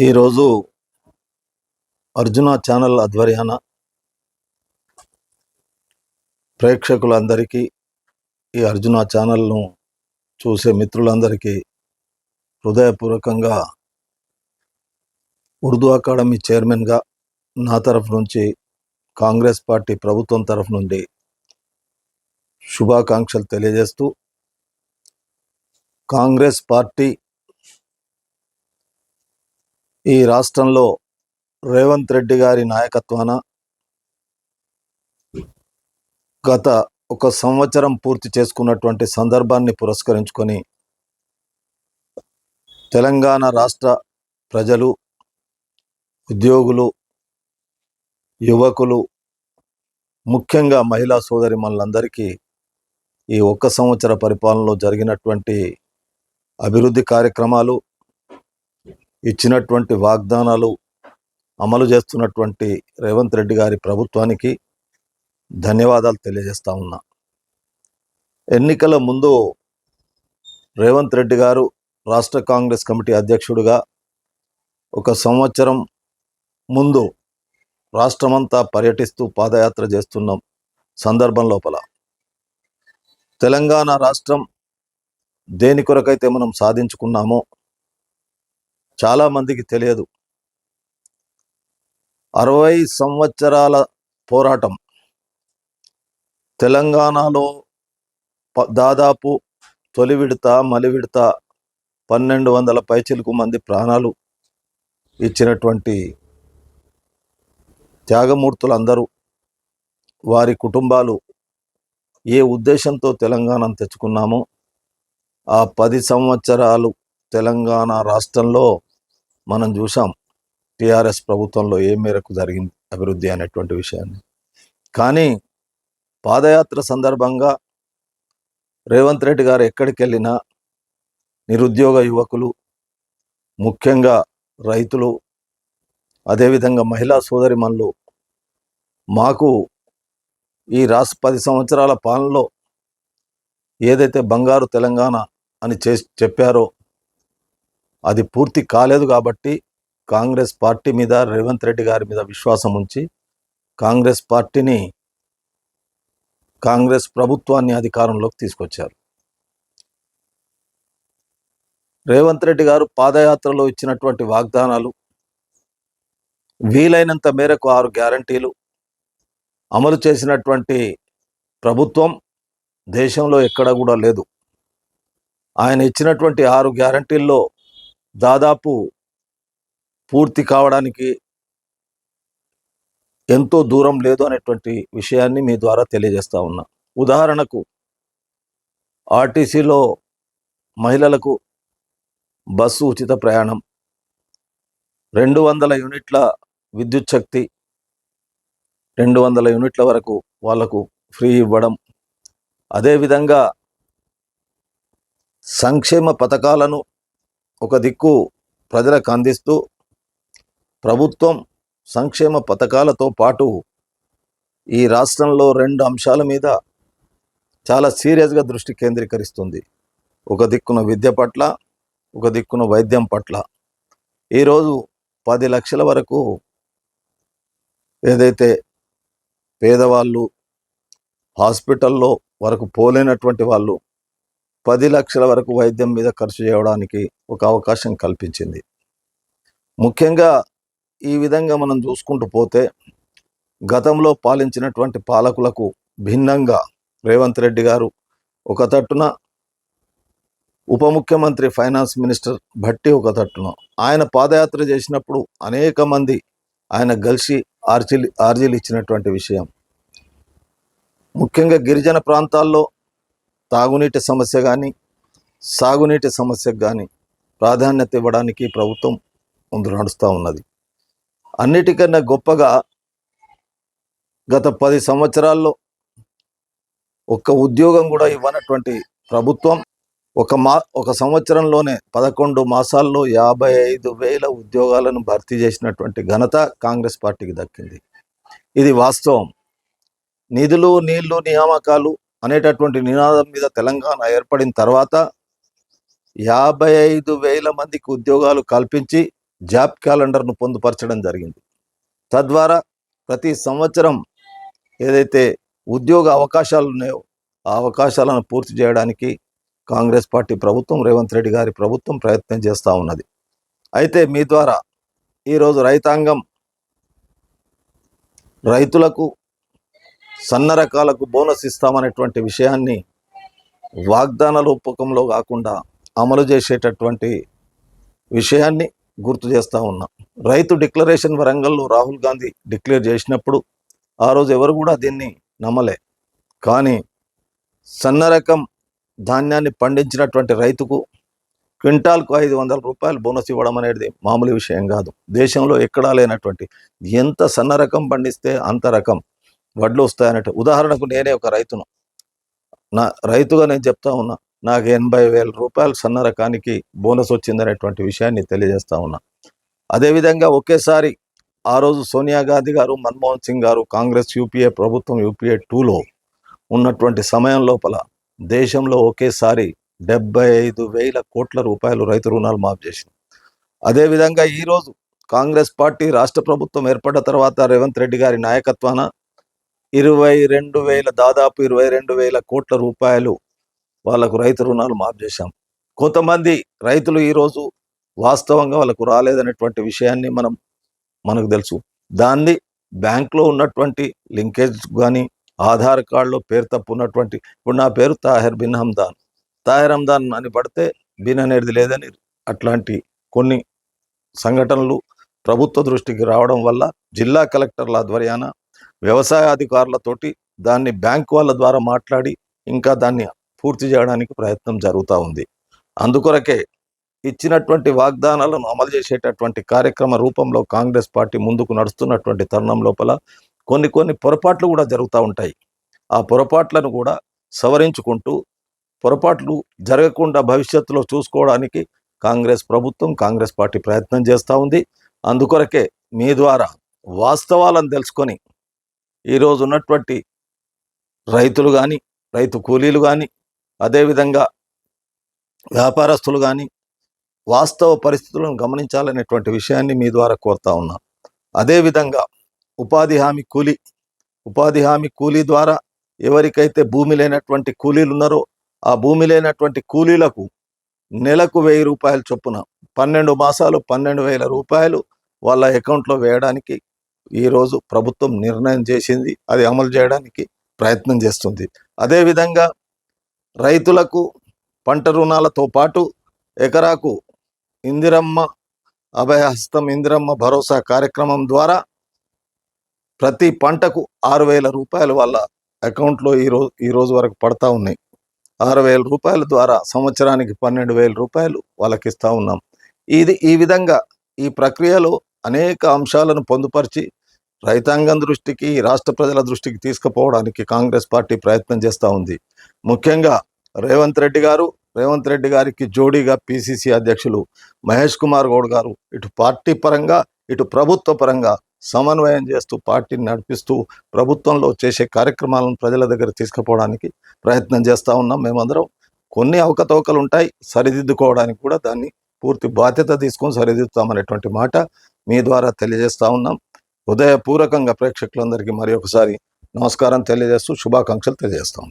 ఈరోజు అర్జున ఛానల్ ఆధ్వర్యాన ప్రేక్షకులందరికీ ఈ అర్జున ఛానల్ను చూసే మిత్రులందరికీ హృదయపూర్వకంగా ఉర్దూ అకాడమీ చైర్మన్గా నా తరఫు నుంచి కాంగ్రెస్ పార్టీ ప్రభుత్వం తరఫు నుండి శుభాకాంక్షలు తెలియజేస్తూ కాంగ్రెస్ పార్టీ ఈ రాష్ట్రంలో రేవంత్ రెడ్డి గారి నాయకత్వాన గత ఒక సంవత్సరం పూర్తి చేసుకున్నటువంటి సందర్భాన్ని పురస్కరించుకొని తెలంగాణ రాష్ట్ర ప్రజలు ఉద్యోగులు యువకులు ముఖ్యంగా మహిళా సోదరి మనందరికీ ఈ ఒక్క సంవత్సర పరిపాలనలో జరిగినటువంటి అభివృద్ధి కార్యక్రమాలు ఇచ్చినటువంటి వాగ్దానాలు అమలు చేస్తున్నటువంటి రేవంత్ రెడ్డి గారి ప్రభుత్వానికి ధన్యవాదాలు తెలియజేస్తా ఉన్నా. ఎన్నికల ముందు రేవంత్ రెడ్డి గారు రాష్ట్ర కాంగ్రెస్ కమిటీ అధ్యక్షుడిగా ఒక సంవత్సరం ముందు రాష్ట్రమంతా పర్యటిస్తూ పాదయాత్ర చేస్తున్న సందర్భం లోపల తెలంగాణ రాష్ట్రం దేని కొరకైతే మనం సాధించుకున్నామో చాలా మందికి తెలియదు. అరవై సంవత్సరాల పోరాటం. తెలంగాణలో దాదాపు తొలి విడత మలి విడత పన్నెండు వందల పైచిలకు మంది ప్రాణాలు ఇచ్చినటువంటి త్యాగమూర్తులందరూ వారి కుటుంబాలు ఏ ఉద్దేశంతో తెలంగాణను తెచ్చుకున్నామో ఆ పది సంవత్సరాలు తెలంగాణ రాష్ట్రంలో మనం చూసాం టీఆర్ఎస్ ప్రభుత్వంలో ఏ మేరకు జరిగింది అభివృద్ధి అనేటువంటి విషయాన్ని. కానీ పాదయాత్ర సందర్భంగా రేవంత్ రెడ్డి గారు ఎక్కడికి వెళ్ళినా నిరుద్యోగ యువకులు ముఖ్యంగా రైతులు అదేవిధంగా మహిళా సోదరిమణులు మాకు ఈ రాష్ట్ర పది సంవత్సరాల పాలనలో ఏదైతే బంగారు తెలంగాణ అని చే చెప్పారో అది పూర్తి కాలేదు కాబట్టి కాంగ్రెస్ పార్టీ మీద రేవంత్ రెడ్డి గారి మీద విశ్వాసం ఉంచి కాంగ్రెస్ పార్టీని కాంగ్రెస్ ప్రభుత్వాన్ని అధికారంలోకి తీసుకొచ్చారు. రేవంత్ రెడ్డి గారు పాదయాత్రలో ఇచ్చినటువంటి వాగ్దానాలు వీలైనంత మేరకు ఆరు గ్యారంటీలు అమలు చేసినటువంటి ప్రభుత్వం దేశంలో ఎక్కడ కూడా లేదు. ఆయన ఇచ్చినటువంటి ఆరు గ్యారంటీల్లో దాదాపు పూర్తి కావడానికి ఎంతో దూరం లేదు అనేటువంటి విషయాన్ని మీ ద్వారా తెలియజేస్తా ఉన్నా. ఉదాహరణకు ఆర్టీసీలో మహిళలకు బస్సు ఉచిత ప్రయాణం రెండు వందల యూనిట్ల విద్యుత్ శక్తి రెండు వందల యూనిట్ల వరకు వాళ్ళకు ఫ్రీ ఇవ్వడం అదేవిధంగా సంక్షేమ పథకాలను ఒక దిక్కు ప్రజలకు అందిస్తూ ప్రభుత్వం సంక్షేమ పథకాలతో పాటు ఈ రాష్ట్రంలో రెండు అంశాల మీద చాలా సీరియస్గా దృష్టి కేంద్రీకరిస్తుంది. ఒక దిక్కున విద్య పట్ల ఒక దిక్కున వైద్యం పట్ల. ఈరోజు పది లక్షల వరకు ఏదైతే పేదవాళ్ళు హాస్పిటల్లో వరకు పోలేనటువంటి వాళ్ళు పది లక్షల వరకు వైద్యం మీద ఖర్చు చేయడానికి ఒక అవకాశం కల్పించింది. ముఖ్యంగా ఈ విధంగా మనం చూసుకుంటూ పోతే గతంలో పాలించినటువంటి పాలకులకు భిన్నంగా రేవంత్ రెడ్డి గారు ఒక తట్టున ఉప ముఖ్యమంత్రి ఫైనాన్స్ మినిస్టర్ భట్టి ఒక తట్టున ఆయన పాదయాత్ర చేసినప్పుడు అనేక మంది ఆయన కలిసి ఆర్జీలు ఆర్జీలు ఇచ్చినటువంటి విషయం. ముఖ్యంగా గిరిజన ప్రాంతాల్లో తాగునీటి సమస్య కానీ సాగునీటి సమస్యకు కానీ ప్రాధాన్యత ఇవ్వడానికి ప్రభుత్వం ముందు నడుస్తూ ఉన్నది. అన్నిటికన్నా గొప్పగా గత పది సంవత్సరాల్లో ఒక్క ఉద్యోగం కూడా ఇవ్వనటువంటి ప్రభుత్వం ఒక మా ఒక సంవత్సరంలోనే పదకొండు మాసాల్లో యాభై ఐదు వేల ఉద్యోగాలను భర్తీ చేసినటువంటి ఘనత కాంగ్రెస్ పార్టీకి దక్కింది. ఇది వాస్తవం. నిధులు నీళ్ళు నియామకాలు అనేటటువంటి నినాదం మీద తెలంగాణ ఏర్పడిన తర్వాత యాభై ఐదు వేల మందికి ఉద్యోగాలు కల్పించి జాబ్ క్యాలెండర్ను పొందుపరచడం జరిగింది. తద్వారా ప్రతి సంవత్సరం ఏదైతే ఉద్యోగ అవకాశాలు ఉన్నాయో ఆ అవకాశాలను పూర్తి చేయడానికి కాంగ్రెస్ పార్టీ ప్రభుత్వం రేవంత్ రెడ్డి గారి ప్రభుత్వం ప్రయత్నం చేస్తూ ఉన్నది. అయితే మీ ద్వారా ఈరోజు రైతాంగం రైతులకు సన్న రకాలకు బోనస్ ఇస్తామనేటువంటి విషయాన్ని వాగ్దాన రూపకంలో కాకుండా అమలు చేసేటటువంటి విషయాన్ని గుర్తు చేస్తూ ఉన్నా. రైతు డిక్లరేషన్ వరంగల్లో రాహుల్ గాంధీ డిక్లేర్ చేసినప్పుడు ఆ రోజు ఎవరు కూడా దీన్ని నమ్మలే. కానీ సన్న రకం ధాన్యాన్ని పండించినటువంటి రైతుకు క్వింటాల్కు ఐదు వందల రూపాయలు బోనస్ ఇవ్వడం అనేది మామూలు విషయం కాదు. దేశంలో ఎక్కడా లేనటువంటి ఎంత సన్న రకం పండిస్తే అంత రకం వడ్లు వస్తాయన్నట్టు. ఉదాహరణకు నేనే ఒక రైతును. నా రైతుగా నేను చెప్తా ఉన్నా నాకు ఎనభై వేల రూపాయలు సన్న రకానికి బోనస్ వచ్చిందనేటువంటి విషయాన్ని తెలియజేస్తా ఉన్నా. అదేవిధంగా ఒకేసారి ఆ రోజు సోనియా గాంధీ గారు మన్మోహన్ సింగ్ గారు కాంగ్రెస్ యూపీఏ ప్రభుత్వం యూపీఏ టూలో ఉన్నటువంటి సమయం లోపల దేశంలో ఒకేసారి డెబ్బై ఐదు వేల కోట్ల రూపాయలు రైతు రుణాలు మాఫ్ చేసింది. అదేవిధంగా ఈరోజు కాంగ్రెస్ పార్టీ రాష్ట్ర ప్రభుత్వం ఏర్పడ్డ తర్వాత రేవంత్ రెడ్డి గారి నాయకత్వాన ఇరవై రెండు వేల దాదాపు ఇరవై రెండు వేల కోట్ల రూపాయలు వాళ్ళకు రైతు రుణాలు మాఫ్ చేశాం. కొంతమంది రైతులు ఈరోజు వాస్తవంగా వాళ్ళకు రాలేదనేటువంటి విషయాన్ని మనం మనకు తెలుసు. దాన్ని బ్యాంక్లో ఉన్నటువంటి లింకేజ్ కానీ ఆధార్ కార్డులో పేరు తప్పు ఉన్నటువంటి ఇప్పుడు నా పేరు తాహిర్ బిన్ హమ్దాన్. తాహిర్ హమ్దాన్ అని పడితే బిన్ అనేది లేదని అట్లాంటి కొన్ని సంఘటనలు ప్రభుత్వ దృష్టికి రావడం వల్ల జిల్లా కలెక్టర్ల ఆధ్వర్యాన వ్యవసాయ అధికారులతోటి దాన్ని బ్యాంక్ వాళ్ళ ద్వారా మాట్లాడి ఇంకా దాన్ని పూర్తి చేయడానికి ప్రయత్నం జరుగుతూ ఉంది. అందుకొరకే ఇచ్చినటువంటి వాగ్దానాలను అమలు చేసేటటువంటి కార్యక్రమ రూపంలో కాంగ్రెస్ పార్టీ ముందుకు నడుస్తున్నటువంటి తరుణం లోపల కొన్ని కొన్ని పొరపాట్లు కూడా జరుగుతూ ఉంటాయి. ఆ పొరపాట్లను కూడా సవరించుకుంటూ పొరపాట్లు జరగకుండా భవిష్యత్తులో చూసుకోవడానికి కాంగ్రెస్ ప్రభుత్వం కాంగ్రెస్ పార్టీ ప్రయత్నం చేస్తూ ఉంది. అందుకొరకే మీ ద్వారా వాస్తవాలను తెలుసుకొని ఈరోజు ఉన్నటువంటి రైతులు కానీ రైతు కూలీలు కానీ అదేవిధంగా వ్యాపారస్తులు కానీ వాస్తవ పరిస్థితులను గమనించాలనేటువంటి విషయాన్ని మీ ద్వారా కోరుతా ఉన్నాను అదేవిధంగా ఉపాధి హామీ కూలీ ఉపాధి హామీ కూలీ ద్వారా ఎవరికైతే భూమి లేనటువంటి కూలీలు ఉన్నారో ఆ భూమి లేనటువంటి కూలీలకు నెలకు వెయ్యి రూపాయలు చొప్పున పన్నెండు మాసాలు పన్నెండు వేల రూపాయలు వాళ్ళ అకౌంట్లో వేయడానికి ఈరోజు ప్రభుత్వం నిర్ణయం చేసింది అది అమలు చేయడానికి ప్రయత్నం చేస్తుంది. అదేవిధంగా రైతులకు పంట రుణాలతో పాటు ఎకరాకు ఇందిరమ్మ అభయహస్తం ఇందిరమ్మ భరోసా కార్యక్రమం ద్వారా ప్రతి పంటకు ఆరు వేల రూపాయలు వాళ్ళ అకౌంట్లో ఈ రోజు ఈ రోజు వరకు పడతా ఉన్నాయి. ఆరు వేల రూపాయల ద్వారా సంవత్సరానికి పన్నెండు వేల రూపాయలు వాళ్ళకి ఇస్తూ ఉన్నాం. ఇది ఈ విధంగా ఈ ప్రక్రియలో అనేక అంశాలను పొందుపరిచి రైతాంగం దృష్టికి రాష్ట్ర ప్రజల దృష్టికి తీసుకుపోవడానికి కాంగ్రెస్ పార్టీ ప్రయత్నం చేస్తూ ఉంది. ముఖ్యంగా రేవంత్ రెడ్డి గారు రేవంత్ రెడ్డి గారికి జోడీగా పిసిసి అధ్యక్షులు మహేష్ కుమార్ గౌడ్ గారు ఇటు పార్టీ పరంగా ఇటు ప్రభుత్వ పరంగా సమన్వయం చేస్తూ పార్టీని నడిపిస్తూ ప్రభుత్వంలో చేసే కార్యక్రమాలను ప్రజల దగ్గర తీసుకుపోవడానికి ప్రయత్నం చేస్తూ ఉన్నాం. మేమందరం కొన్ని అవకతవకలు ఉంటాయి సరిదిద్దుకోవడానికి కూడా దాన్ని పూర్తి బాధ్యత తీసుకొని సరిదిద్దుతామనేటువంటి మాట మీ ద్వారా తెలియజేస్తూ ఉన్నాం. హృదయపూర్వకంగా ప్రేక్షకులందరికీ మరి ఒకసారి నమస్కారం తెలియజేస్తూ శుభాకాంక్షలు తెలియజేస్తాం